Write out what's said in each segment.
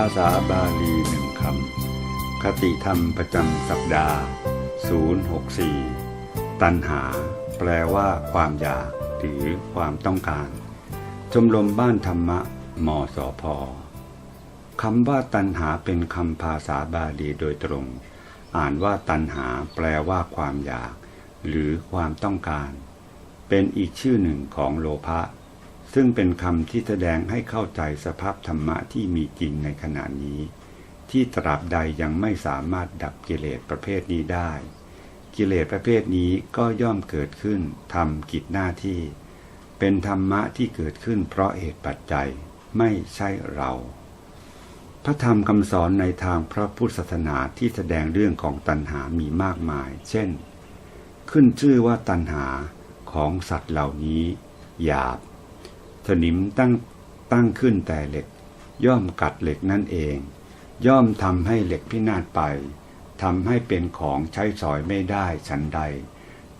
าษาบาลีหนึ่งคำ คติธรรมประจำสัปดาห์ 064 ตัณหา แปลว่าความอยาก หรือความต้องการ ชมรมบ้านธรรมะ มสพคำว่าตัณหาเป็นคำภาษาบาลีโดยตรง อ่านว่าตัณหา แปลว่าความอยาก หรือความต้องการ เป็นอีกชื่อหนึ่งของโลภะ ซึ่งเป็นคำที่แสดงให้เข้าใจสภาพธรรมะที่มีจริงในขณะนี้ ที่ตราบใดยังไม่สามารถดับกิเลสประเภทนี้ได้ กิเลสประเภทนี้ก็ย่อมเกิดขึ้นทำกิจหน้าที่ เป็นธรรมะที่เกิดขึ้นเพราะเหตุปัจจัยไม่ใช่เรา พระธรรมคำสอนในทางพระพุทธศาสนาที่แสดงเรื่องของตัณหามีมากมาย เช่น ขึ้นชื่อว่าตัณหาของสัตว์เหล่านี้ หยาบ สนิมตั้งตั้งขึ้นแต่เหล็ก ย่อมกัดเหล็กนั่นเอง ย่อมทำให้เหล็กพินาศไปทำให้เป็นของใช้สอยไม่ได้ฉันใด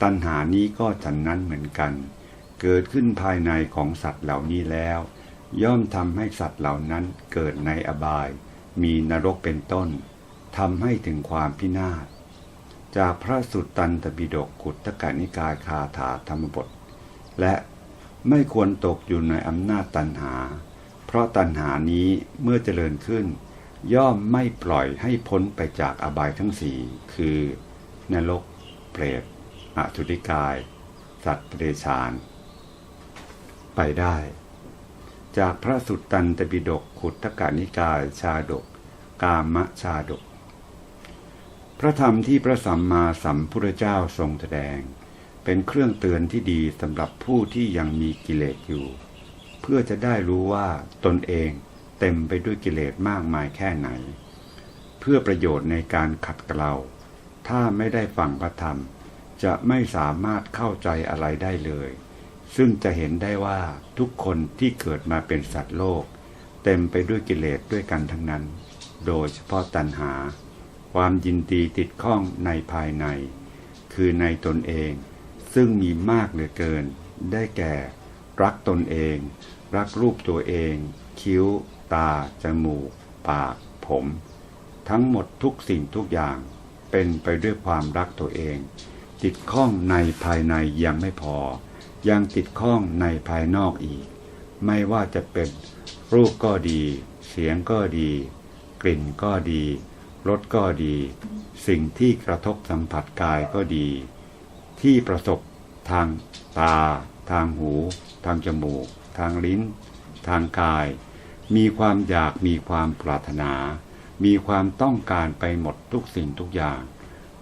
ตัณหานี้ก็ฉันนั้นเหมือนกัน เกิดขึ้นภายในของสัตว์เหล่านี้แล้ว ย่อมทำให้สัตว์เหล่านั้นเกิดในอบาย มีนรกเป็นต้นทำให้ถึงความพินาศ จากพระสุตตันตปิฎกขุตตกนิกายคาถาธรรมบท และ ไม่ควรตกอยู่ในอำนาจตัณหา เพราะตัณหานี้เมื่อเจริญขึ้น ย่อมไม่ปล่อยให้พ้นไปจากอบายทั้งสี่คือนรก เปรตอสุริกาย สัตว์เดชาน ไปได้ จากพระสุตตันตปิฎกขุตตกนิกายชาดก กามชาดก พระธรรมที่พระสัมมาสัมพุทธเจ้าทรงแสดง เป็นเครื่องเตือนที่ดีสำหรับผู้ที่ยังมีกิเลสอยู่ เพื่อจะได้รู้ว่าตนเองเต็มไปด้วยกิเลสมากมายแค่ไหน เพื่อประโยชน์ในการขัดเกลาถ้าไม่ได้ฟังพระธรรม จะไม่สามารถเข้าใจอะไรได้เลย ซึ่งจะเห็นได้ว่าทุกคนที่เกิดมาเป็นสัตว์โลก เต็มไปด้วยกิเลสด้วยกันทั้งนั้น โดยเฉพาะตัณหา ความยินดีติดข้องในภายใน คือในตนเอง ซึ่งมีมากเหลือเกิน ได้แก่ รักตนเอง รักรูปตัวเอง คิ้ว ตา จมูก ปาก ผม ทั้งหมดทุกสิ่งทุกอย่าง เป็นไปด้วยความรักตัวเอง ติดข้องในภายในยังไม่พอ ยังติดข้องในภายนอกอีก ไม่ว่าจะเป็นรูปก็ดี เสียงก็ดี กลิ่นก็ดีรสก็ดี สิ่งที่กระทบสัมผัสกายก็ดี ที่ประสบทางตา ทางหู ทางจมูก ทางลิ้น ทางกาย มีความอยากมีความปรารถนา มีความต้องการไปหมดทุกสิ่งทุกอย่าง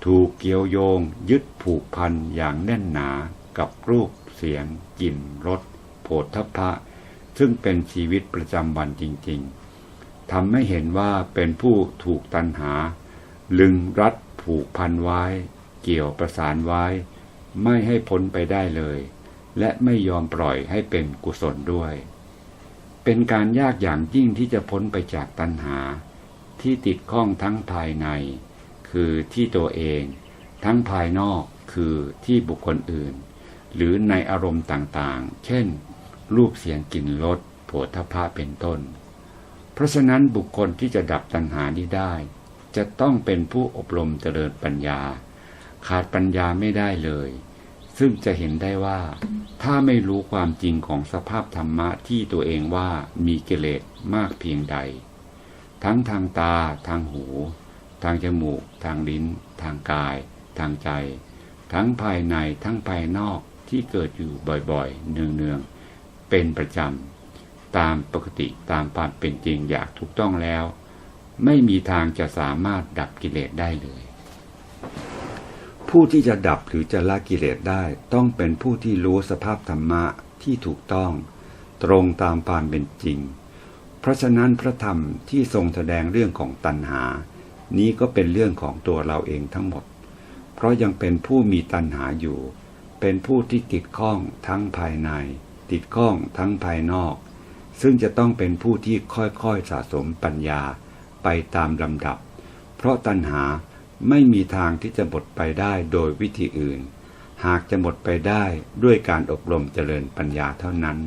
ถูกเกี่ยวโยงยึดผูกพันอย่างแน่นหนากับรูปเสียงกลิ่นรสโผฏฐัพพะ ซึ่งเป็นชีวิตประจำวันจริง ๆทำให้เห็นว่าเป็นผู้ถูกตันหา ลึงรัดผูกพันไว้ เกี่ยวประสานไว้ ไม่ให้พ้นไปได้เลย และไม่ยอมปล่อยให้เป็นกุศลด้วย เป็นการยากอย่างยิ่งที่จะพ้นไปจากตัณหา ที่ติดข้องทั้งภายใน คือที่ตัวเอง ทั้งภายนอกคือที่บุคคลอื่น หรือในอารมณ์ต่างๆ เช่น รูปเสียงกลิ่นรสโผฏฐัพพะเป็นต้น เพราะฉะนั้นบุคคลที่จะดับตัณหานี้ได้ จะต้องเป็นผู้อบรมเจริญปัญญา ขาดปัญญาไม่ได้เลย ซึ่งจะเห็นได้ว่า ถ้าไม่รู้ความจริงของสภาพธรรมะที่ตัวเองว่ามีกิเลสมากเพียงใด ทั้งทางตา ทางหู ทางจมูก ทางลิ้น ทางกาย ทางใจ ทั้งภายในทั้งภายนอกที่เกิดอยู่บ่อยๆ เนืองๆ เป็นประจำ ตามปกติตามความเป็นจริงอยางถูกต้องแล้ว ไม่มีทางจะสามารถดับกิเลสได้เลย ผู้ที่จะดับหรือจะละกิเลสได้ ต้องเป็นผู้ที่รู้สภาพธรรมะที่ถูกต้อง ตรงตามความเป็นจริง เพราะฉะนั้นพระธรรมที่ทรงแสดงเรื่องของตัณหา นี้ก็เป็นเรื่องของตัวเราเองทั้งหมด เพราะยังเป็นผู้มีตัณหาอยู่ เป็นผู้ที่ติดข้องทั้งภายใน ติดข้องทั้งภายนอก ซึ่งจะต้องเป็นผู้ที่ค่อยๆสะสมปัญญาไปตามลำดับ เพราะตัณหา ไม่มีทางที่จะหมดไปได้โดยวิธีอื่น หากจะหมดไปได้ด้วยการอบรมเจริญปัญญาเท่านั้น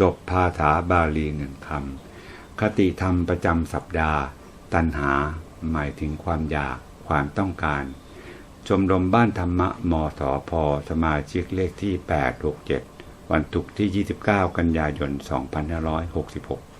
จบภาษาบาลีหนึ่งคำคติธรรมประจำสัปดาห์ ตัณหา หมายถึงความอยากความต้องการ ชมรมบ้านธรรมะมสพสมาชิกเลขที่ 867 วันศุกร์ที่ 29 กันยายน 2566